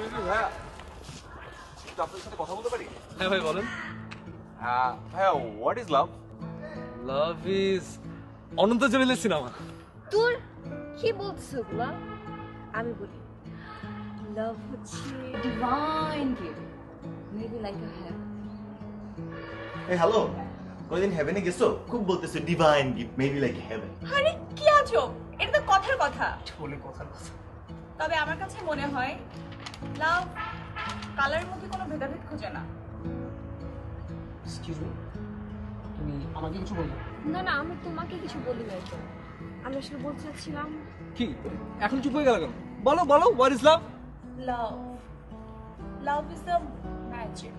Excuse me ভাইয়া একটু আপনার সাথে কথা বলতে পারি হ্যাঁ ভাই বলেন। ভাইয়া what is love love is Ananta জলিলের সিনেমা। তোর কি বলছো এগুলা আমি বলি লাভ হচ্ছে divine gift maybe like a have এই হ্যালো কোনদিন হেভেনে গেছো? খুব বলতেছো divine gift maybe like heaven আরে কি আছো এটা তো কথার কথা। বলে কথার কথা। তবে আমার কাছে মনে হয় লাভ কালারের মধ্যে কোনো ভেদাভেদ খোঁজে না। এক্সকিউজ মি তুমি আমাকে কিছু বলবে না না আমি তোমাকে কিছু বলি নাই তো। আমি আসলে বলতে চাচ্ছিলাম কি? এখন চুপ হয়ে গেল কেন? বলো বলো what is love love love is the magic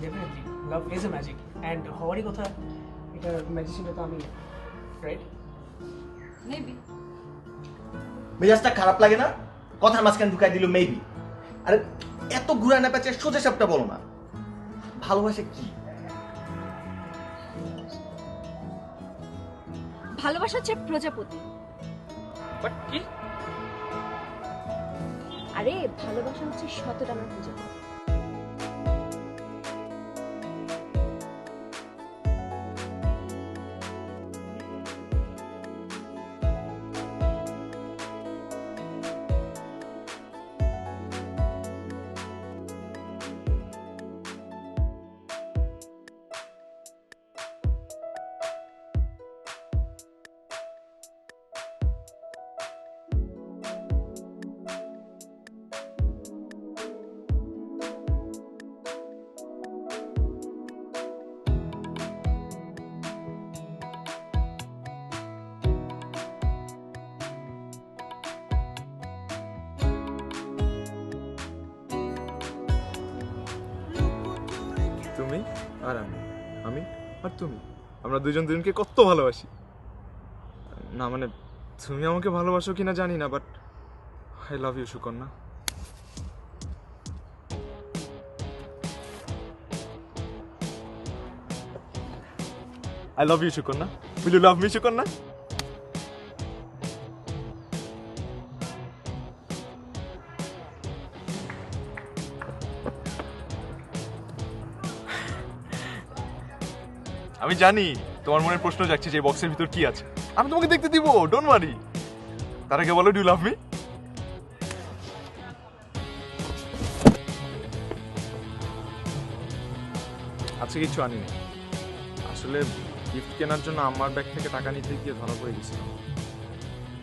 definitely love is a magic and হওয়ারই কথা এটা ম্যাজিশিয়ানটা তো আমি রাইট মেবি মেজাজটা খারাপ লাগে না? কথার মাঝখানে ঢুকাই দিল মেবি আরে এত ঘুরা না পেঁচে সোজা সাপটা বলো না। ভালোবাসা কি? ভালোবাসা হচ্ছে প্রজাপতি। বাট কি? আরে ভালোবাসা হচ্ছে শতটানা প্রজাপতি। আর আমি আমি আর তুমি। আমরা দুজন দুজনকে কত ভালোবাসি। না মানে তুমি আমাকে ভালোবাসো কিনা জানি না but I love you Sukanya. I love you Sukanya. Will you love me Sukanya? আমি জানি তোমার মনের প্রশ্ন যাচ্ছে যে বক্সের ভিতর কি আছে। আমি তোমাকে দেখতে দিব ডোন্ট ওয়ারি তার আগে বলো ডু লাভ মি আজকে কিছু আনিনি। আসলে গিফট কেনার জন্য আম্মার ব্যাগ থেকে টাকা নিতে গিয়ে ধরা পড়ে গেছিলাম।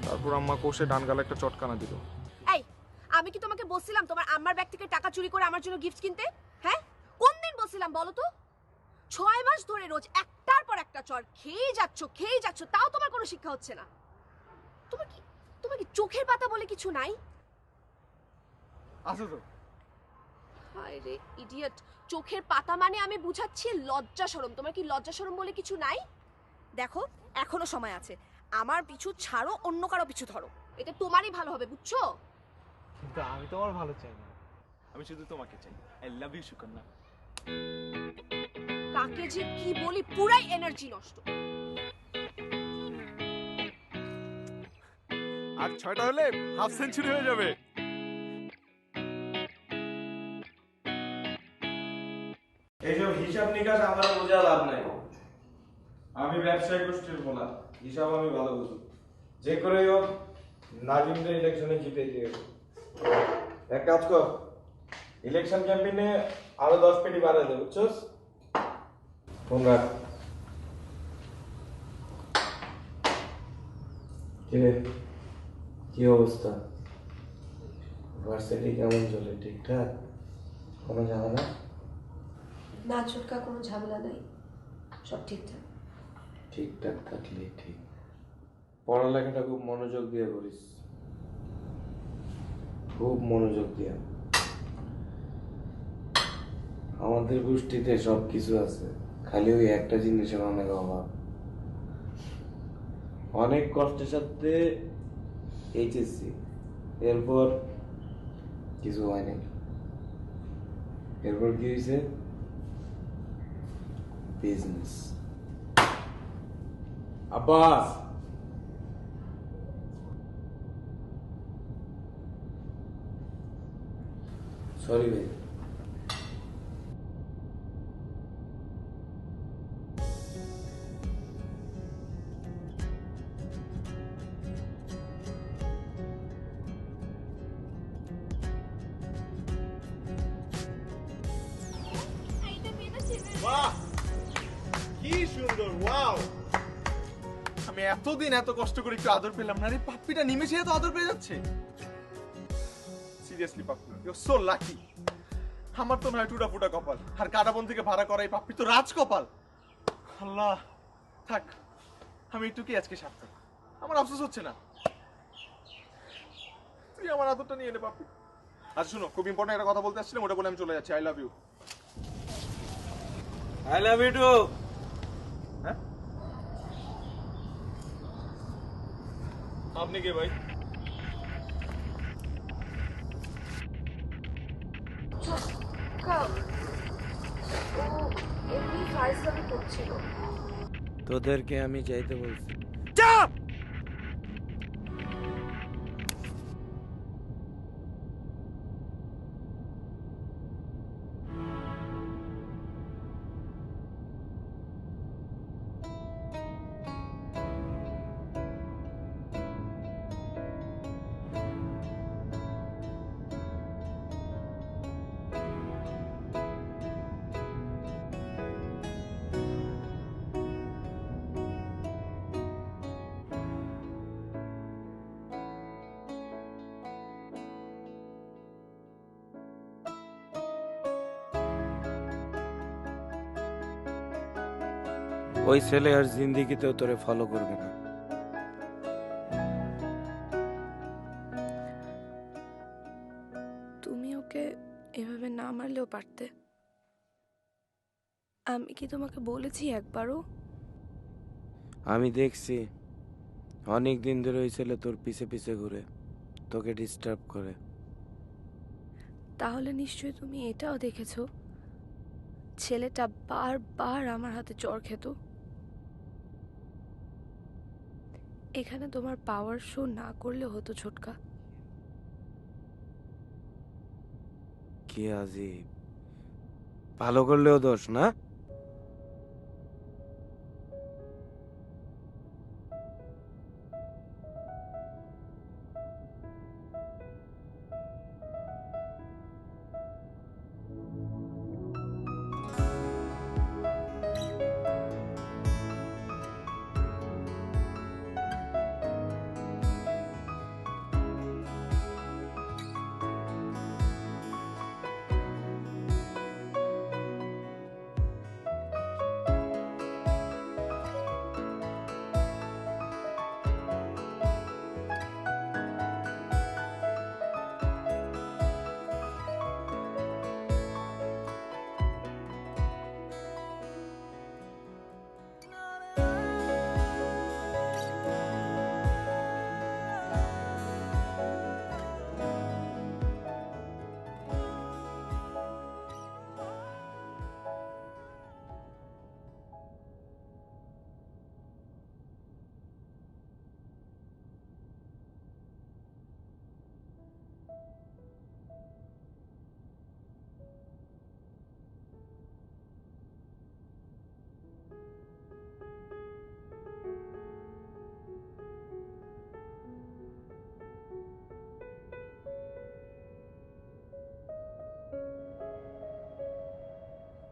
তারপর আম্মা কোষে ডান গালে একটা চটকানা দিল। এই আমি কি তোমাকে বলছিলাম তোমার আম্মার ব্যাগ থেকে টাকা চুরি করে আমার জন্য গিফট কিনতে? হ্যাঁ? কোন দিন বলছিলাম বলো তো? ছয় মাস ধরে রোজ একটার পর একটা চর খেয়ে যাচ্ছ খেয়ে যাচ্ছ তাও তোমার কোনো শিক্ষা হচ্ছে না। তোমার কি তোমার কি চোখের পাতা বলে কিছু নাই? আছে তো। হায় রে ইডিয়েট চোখের পাতা মানে আমি বুঝাচ্ছি লজ্জা শরম তোমার কি লজ্জা শরম বলে কিছু নাই? দেখো এখনও সময় আছে। আমার পিছু ছাড়ো অন্য কারও পিছু ধরো। এটা তোমারই ভালো হবে বুঝছ? কিন্তু আমি তোমার ভালো চাই না। আমি শুধু তোমাকে চাই। I love you Sukanya. কাকে যে কি বলি পুরাই এনার্জি নষ্ট। আর ছয়টা হলে হাফ সেঞ্চুরি হয়ে যাবে। এইসব হিসাব নিকাশ আমার বোঝা লাভ নাই। আমি ব্যবসায়ী গোষ্ঠীর বলা হিসাব আমি ভালো বুঝি। যে করে হোক নাজিমদের ইলেকশনে জিতে দিয়ে এক কাজ কর ইলেকশন ক্যাম্পেইনে আরও দশ পেটি বাড়াই দে বুঝছস? কিরে কি? অবস্থা? ভার্সিটি কেমন চলে? ঠিকঠাক? কোনো ঝামেলা? না চুটকা কোনো ঝামেলা নাই। সব ঠিকঠাক। ঠিকঠাক থাকলে ঠিক। পড়ালেখাটা খুব মনোযোগ দিয়ে করিস। খুব মনোযোগ দিয়া। আমাদের গোষ্ঠীতে সব কিছু আছে। খালি ওই একটা জিনিসের অনেক অভাব। অনেক কষ্টের সাথে এইচএসসি এরপর কিছু হয় নাই এরপর কি হয়েছে বিজনেস আব্বাস! সরি ভাই। সুন্দর ওয়াও আমি এতদিন এত কষ্ট করে একটু আদর পেলাম না রে, পাপ্পিটা নিমেষে এত আদর পেয়ে যাচ্ছে। Seriously Pappi you so lucky আমার তো নয় টুটা ফুটা কপাল, আর কাটাবন থেকে ভাড়া করা এই পাপ্পি তো রাজ কপাল আল্লাহ, থাক, আমি একটু কি আজকে সার্থক আমার আফসোস হচ্ছে না। তুই আমার আদরটা নিয়ে নে, পাপ্পি। আচ্ছা শোনো, খুব ইম্পর্টেন্ট একটা কথা বলতে আসছিলাম, ওটা বলে আমি চলে যাচ্ছি। I love you I love you too আপনি কে ভাই? তোদেরকে আমি চাইতে বলছি। ওই ছেলে আর জিন্দিগিতেও তোরে ফলো করবে না। তুমি ওকে এভাবে না মারলেও পারতে। আমি কি তোমাকে বলেছি একবারও? আমি দেখছি অনেক দিন ধরে ওই ছেলে তোর পিছে পিছে ঘুরে তোকে ডিস্টার্ব করে। তাহলে নিশ্চয়ই তুমি এটাও দেখেছ ছেলেটা বারবার আমার হাতে চর খেত। এখানে তোমার পাওয়ার শো না করলে হতো ছোটকা। কে আজি ভালো করলেও দোষ না?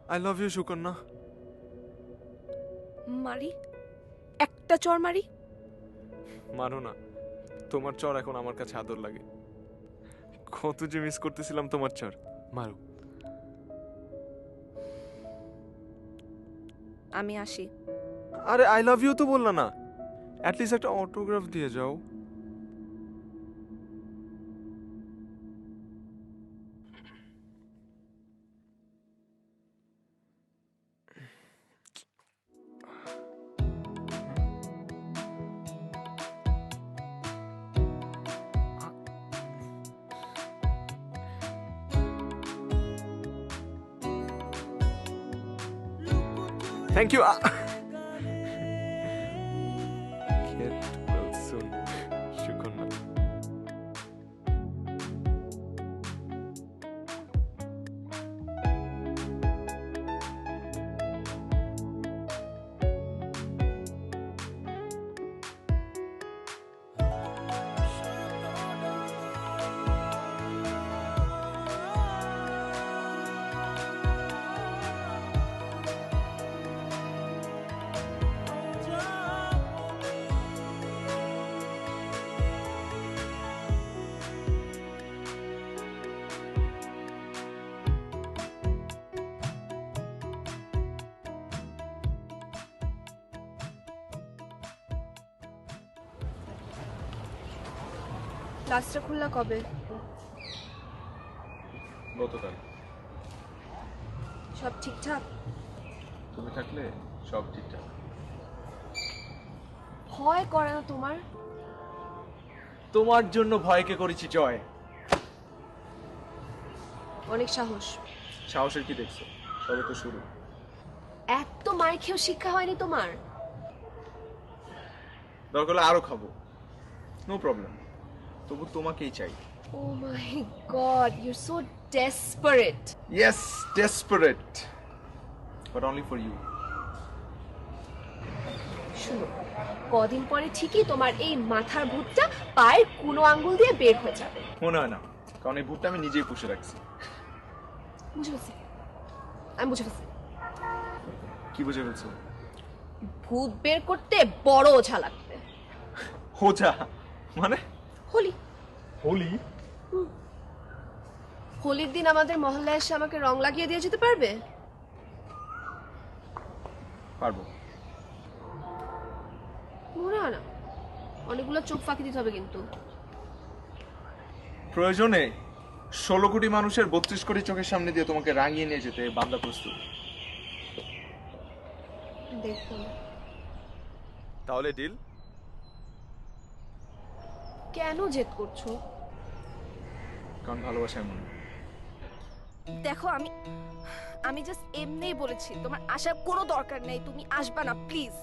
I love you Sukanya. মারি? একটা চর মারি? মারো না। তোমার চর এখন আমার কাছে আদর লাগে। কত যে মিস করতেছিলাম তোমার চর। মারো। আমি আসি। আরে আই লাভ ইউ তো বললা না। অ্যাটলিস্ট একটা অটোগ্রাফ দিয়ে যাও। থ্যাংক ইউ ক্লাসটা খুললা কবে? গতকাল। সব ঠিকঠাক? তুমি থাকলে সব ঠিকঠাক। ভয় করে না তোমার? তোমার জন্য ভয়কে করেছি জয়। অনেক সাহস। সাহসের কি দেখছ? সবে তো শুরু। এত মায়ের খেয়েও শিক্ষা হয়নি তোমার? দরকার হলে আরও খাব। নো প্রবলেম তবু তোমাকেই চাই। ও my god you are so desperate yes desperate but only for you শুনো কদিন পরে ঠিকই তোমার এই মাথার ভূতটা পায়ের কুনো আঙ্গুল দিয়ে বের হয়ে যাবে। মনে হয় না কারণ এই ভুটটা আমি নিজেই পুষে রাখছি। বুঝে ফেলছি। আমি বুঝে ফেলছি। কি বুঝে ফেলছো? ভূত বের করতে বড় ওঝা লাগবে। হোজা মানে? হোলি। হোলি? হোলির দিন আমাদের মহল্লায় এসে আমাকে রং লাগিয়ে দিয়ে যেতে পারবে? পারব। মনে হয় না। অনেকগুলো চোখ ফাঁকি দিতে হবে কিন্তু। প্রয়োজনে ষোলো কোটি মানুষের বত্রিশ কোটি চোখের সামনে দিয়ে তোমাকে রাঙিয়ে নিয়ে যেতে বান্দা প্রস্তুত। দেখুন। তাহলে ডিল কেন জেদ করছ? কারণ ভালোবাসা এমন দেখো আমি আমি জাস্ট এমনিই বলেছি তোমার আসার কোনো দরকার নেই তুমি আসবা না প্লিজ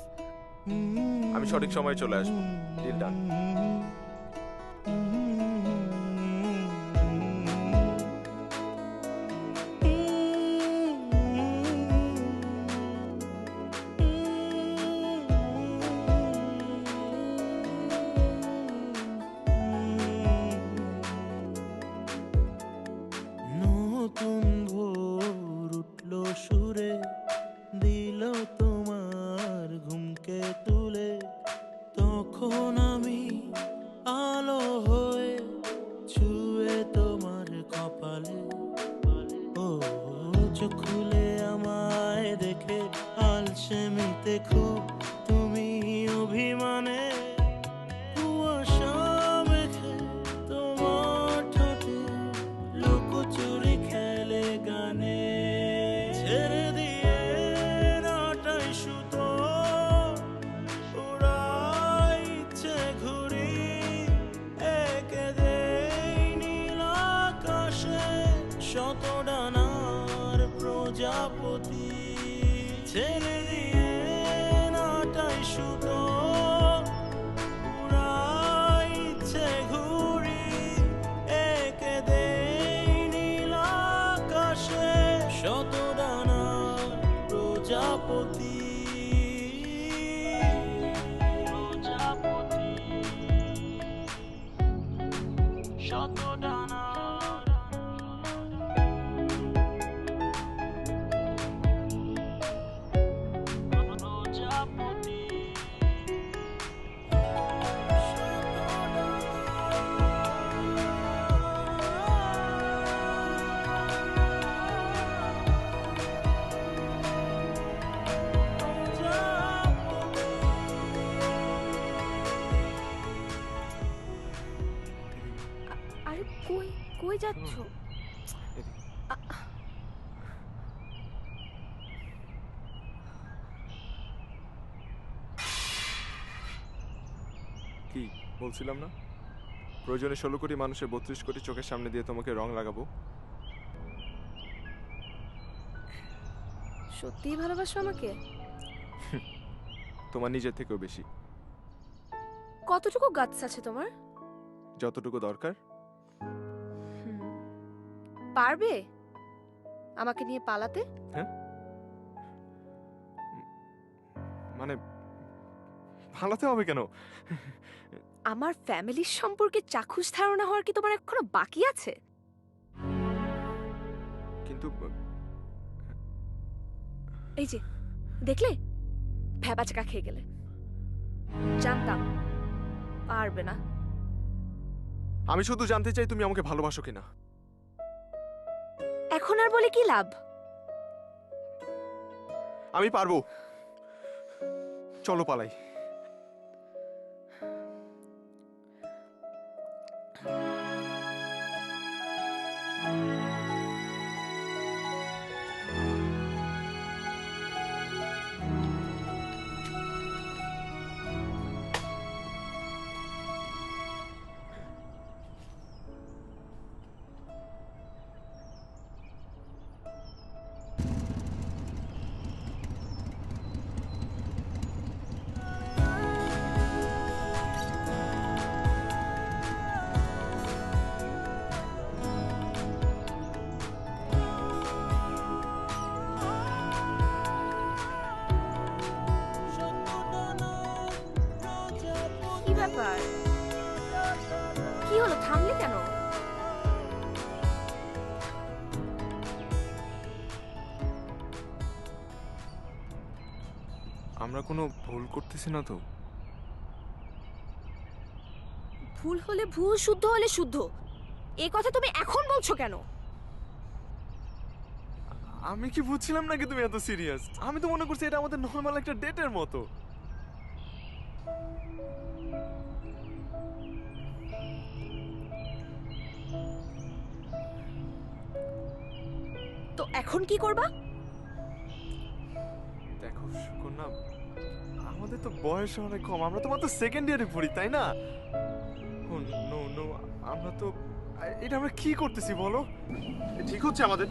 আমি সঠিক সময়ে চলে আসব। ডিল ডান আলসেমিতে খুব তুমি অভিমানে don't know. বলছিলাম না? প্রয়োজনে ষোলো কোটি মানুষের বত্রিশ কোটি চোখের সামনে দিয়ে তোমাকে রং লাগাবো। সত্যিই ভালোবাসো আমাকে? তোমার নিজের থেকেও বেশি। কতটুকু গাছ আছে তোমার? যতটুকু দরকার। পারবে? আমাকে নিয়ে পালাতে? মানে ভালোতে হবে কেন? আমার ফ্যামিলির সম্পর্কে চাক্ষুষ ধারণা হওয়ার কি তোমার এখনও বাকি আছে? কিন্তু এই যে দেখলে? ভ্যাবা চাকা খেয়ে গেলে। জানতাম পারবে না। আমি শুধু জানতে চাই তুমি আমাকে ভালোবাসো কিনা। এখন আর বলে কি লাভ? আমি পারব। চলো পালাই। আমরা কোনো ভুল করতেছি না তো? ভুল হলে ভুল শুদ্ধ হলে শুদ্ধ। এই কথা তুমি এখন বলছো কেন? আমি কি বুঝছিলাম নাকি তুমি এত সিরিয়াস আমি তো মনে করছি এটা আমাদের নর্মাল একটা ডেটের মতো। তো এখন কি করবা? সুকন্যা আমাদের তো বয়স অনেক কম। আমরা তো মাত্র সেকেন্ড ইয়ারে পড়ি, তাই না? নো নো আমরা তো, এটা আমরা কি করতেছি বলো? ঠিক হচ্ছে আমাদের?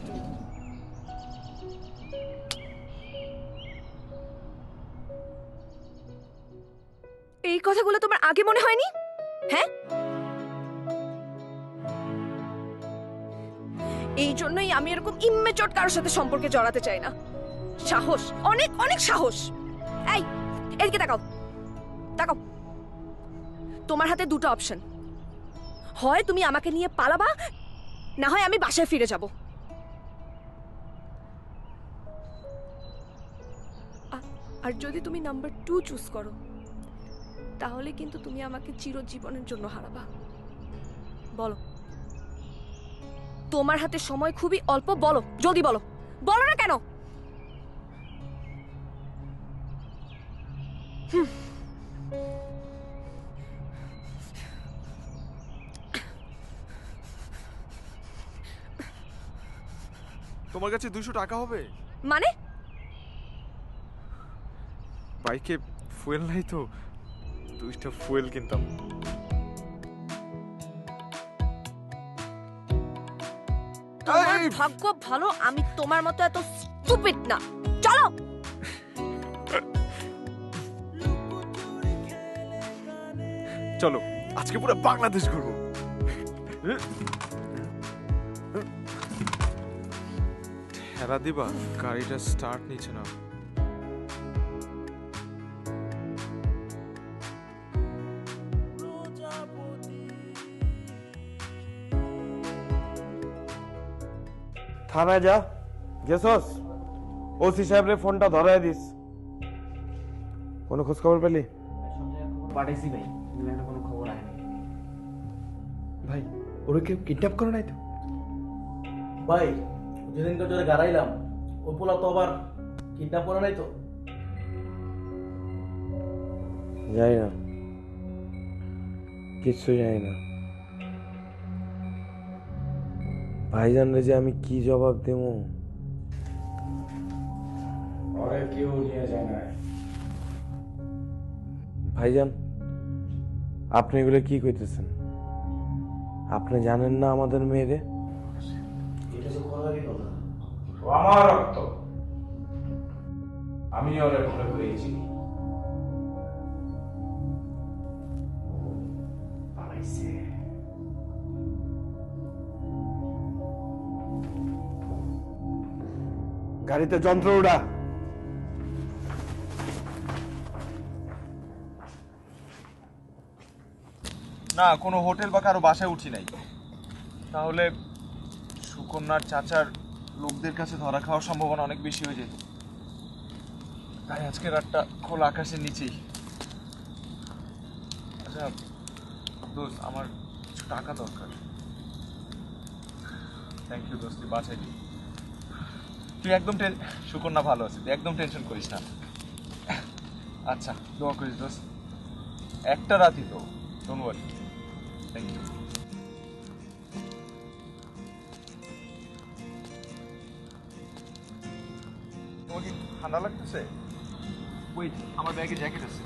এই কথাগুলো তোমার আগে মনে হয়নি? হ্যাঁ? এই জন্যই আমি এরকম ইম্মেচট কারোর সাথে সম্পর্কে জড়াতে চাই না। সাহস, অনেক অনেক সাহস। এই, এদিকে তাকাও তাকাও। তোমার হাতে দুটো অপশন হয় তুমি আমাকে নিয়ে পালাবা, না হয় আমি বাসায় ফিরে যাব। আর যদি তুমি নাম্বার টু চুজ করো, তাহলে কিন্তু তুমি আমাকে চিরজীবনের জন্য হারাবা। বলো। তোমার হাতে সময় খুবই অল্প, বলো, যদি বলো। বলো না কেন? তোমার কাছে দুশো টাকা হবে? মানে? বাইকে ফুয়েল নাই তো দুইটা ফুয়েল কিনতাম। তোমার ভাগ্য ভালো আমি তোমার মতো এত স্টুপিড না। চলো! চলো আজকে পুরো বাংলাদেশ ঘুরবো। ঠেলা দিবা? গাড়িটা স্টার্ট নিচ্ছে না থানায় যা। গেছস? ওসি সাহেবরে ফোনটা ধরাই দিস। কোনো খোঁজ খবর পেলি? পাঠাইছি ভাই কোনো খবর আসেনি ভাই ওরা কেউ কিডন্যাপ করে নাই তো? ভাই যেদিনকে জোরে গাড়াইলাম ও পোলা তো আবার কিডন্যাপ করে নাই তো। যাই না। কিচ্ছু জানি না। ভাইজানরে যে আমি কি জবাব দেবো? ওরে কেউ নিয়ে যায় না। ভাইজান আপনি এগুলো কি কইতেছেন? আপনি জানেন না আমাদের মেয়েরে? তো করারই কথা। ও আমার রক্ত। আমি ওরে ভুলে পালাইছে। গাড়িতে যন্ত্র উড়া। না কোনো হোটেল বা কারও বাসায় উঠি নাই। তাহলে সুকন্যার চাচার লোকদের কাছে ধরা খাওয়ার সম্ভাবনা অনেক বেশি হয়ে যেত তাই আজকে রাতটা খোলা আকাশের নিচেই। আচ্ছা দোস্ত, আমার কিছু টাকা দরকার। থ্যাংক ইউ দোস্ত, তুই বাঁচাইলি তুই একদম টেন সুকন্যা, ভালো আছে তুই একদম টেনশন করিস না। আচ্ছা দোয়া করিস, দোস্ত। একটা রাতই তো ডোন্ট ওয়ারি থ্যাংক ইউ ঠান্ডা লাগতেছে? ওয়েট আমার ব্যাগে জ্যাকেট আছে।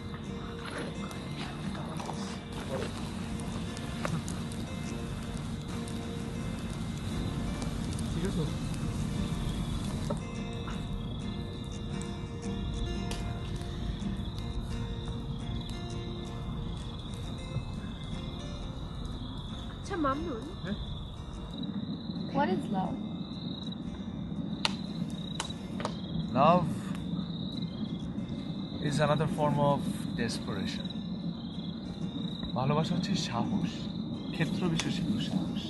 ঠিক আছে। আচ্ছা মামনুন। হ্যাঁ? What is love Love? Is another form of desperation ভালোবাসা হচ্ছে সাহস ক্ষেত্র বিশেষ সাহস।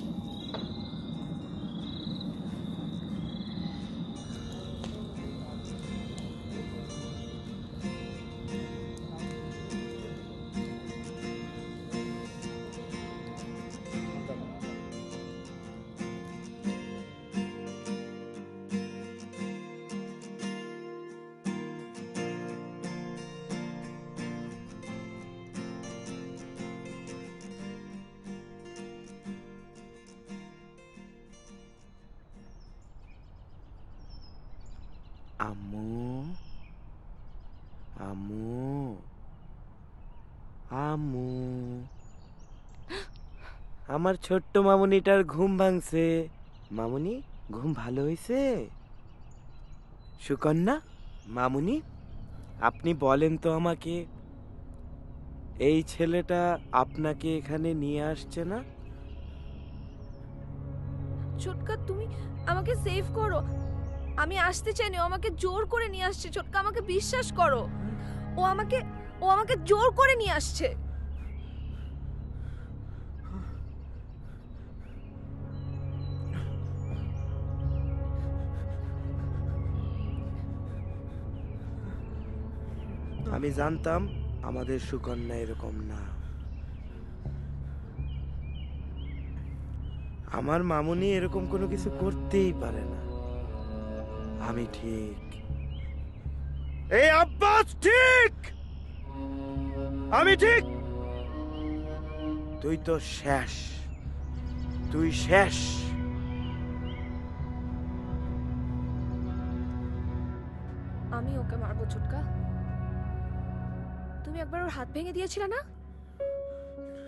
আম্মু আম্মু আম্মু আমার ছোট্ট মামুনিটার ঘুম ভাঙছে। মামুনি, ঘুম ভালো হয়েছে সুকন্যা, মামুনি, আপনি বলেন তো আমাকে, এই ছেলেটা আপনাকে এখানে নিয়ে আসছে না? ছোটকা, তুমি আমাকে সেভ করো। আমি আসতে চাইনি ও আমাকে জোর করে নিয়ে আসছে। ছোটকা, আমাকে বিশ্বাস করো। ও আমাকে ও আমাকে জোর করে নিয়ে আসছে। আমি জানতাম আমাদের সুকন্যা এরকম না। আমার মামুনি এরকম কোনো কিছু করতেই পারে না। আমি ঠিক। এই আব্বাস ঠিক! আমি ঠিক! তুই তো শেষ। তুই শেষ। আমি ওকে মারবো ছুটকা তুমি একবার ওর হাত ভেঙে দিয়েছিলে না?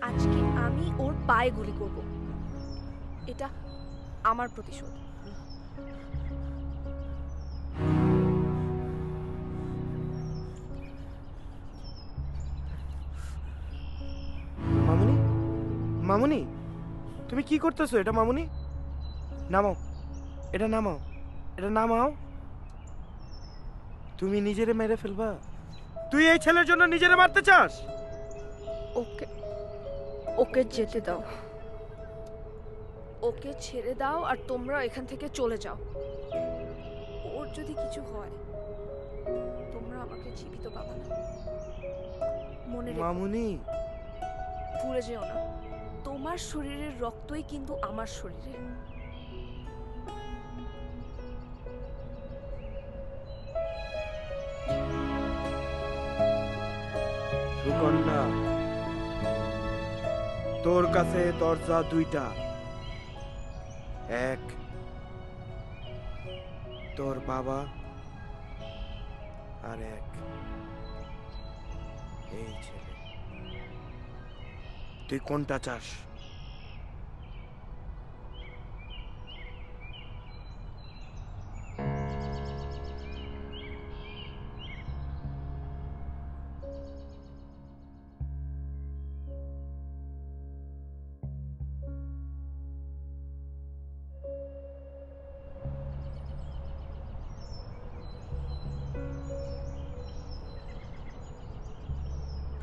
আজকে আমি ওর পায়ে গুলি করব। এটা আমার প্রতিশোধ। মামুনি তুমি কি করতেছো? এটা মামুনি? নামাও। এটা নামাও। এটা নামাও। তুমি নিজেরে মেরে ফেলবা। তুই এই ছেলের জন্য নিজেরে মারতে চাস? ওকে ওকে যেতে দাও। ওকে ছেড়ে দাও আর তোমরা এখান থেকে চলে যাও। ওর যদি কিছু হয় তোমরা আমাকে জীবিত পাবে না। মনে মামুনি। ভুলে যেও না। তোমার শরীরের রক্তই কিন্তু আমার শরীরে সুকন্যা, তোর কাছে দরজা দুইটা। এক, তোর বাবা। আর এক, এই ছেলে। তুই কোনটা চাস?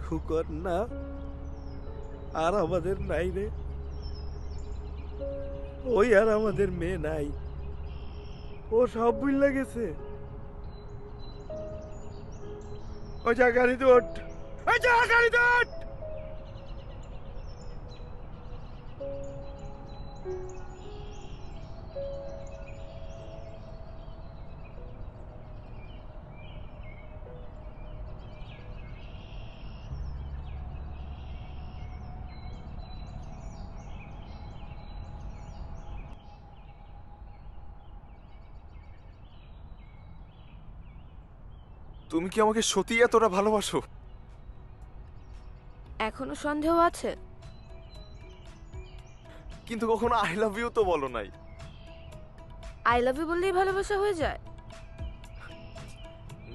সুকন্যা আর আমাদের নাই রে। ওই আর আমাদের মেয়ে নাই। ও সব বুঝলা গেছে। ওই যা গাড়ি দোট ওই যা গাড়ি দোট তুমি কি আমাকে সত্যি এতটা ভালোবাসো? এখনও সন্দেহ আছে? কিন্তু কখনো আই লাভ ইউ তো বলো নাই। আই লাভ ইউ বললেই ভালোবাসা হয়ে যায়।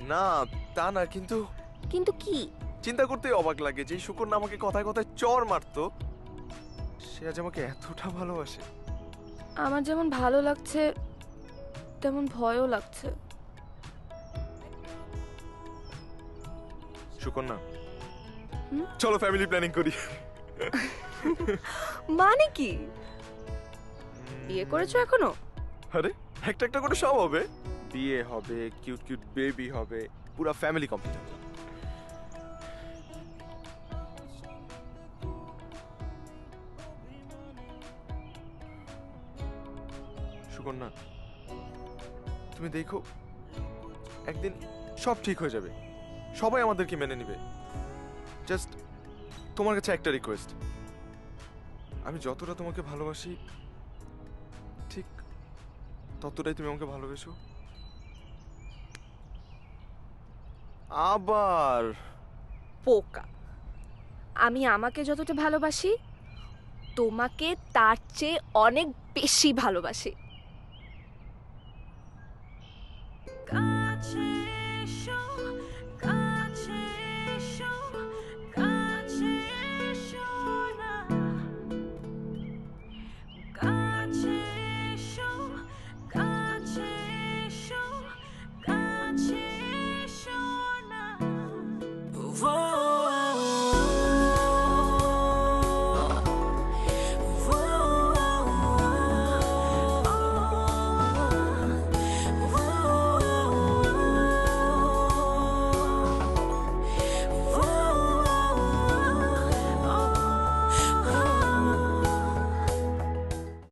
না তা না কিন্তু কিন্তু কি? চিন্তা করতেই অবাক লাগে যে শুকর আমাকে কথায় কথায় চর মারতো। সে আজ আমাকে এতটা ভালোবাসে। আমার যেমন ভালো লাগছে তেমন ভয়ও লাগছে। সুকন্যা। চলো ফ্যামিলি প্ল্যানিং করি। মানে কি? বিয়ে করেছ এখনও? আরে একটা একটা করে সব হবে। বিয়ে হবে কিউট কিউট বেবি হবে পুরো ফ্যামিলি কমপ্লিট হবে। সুকন্যা তুমি দেখো একদিন সব ঠিক হয়ে যাবে। সবাই আমাদেরকে মেনে নেবে। জাস্ট তোমার কাছে একটা রিকোয়েস্ট আমি যতটা তোমাকে ভালোবাসি, ঠিক ততটাই তুমি আমাকে ভালোবেসো। আবার পোকা আমি আমাকে যতটা ভালোবাসি, তোমাকে তার চেয়ে অনেক বেশি ভালোবাসি।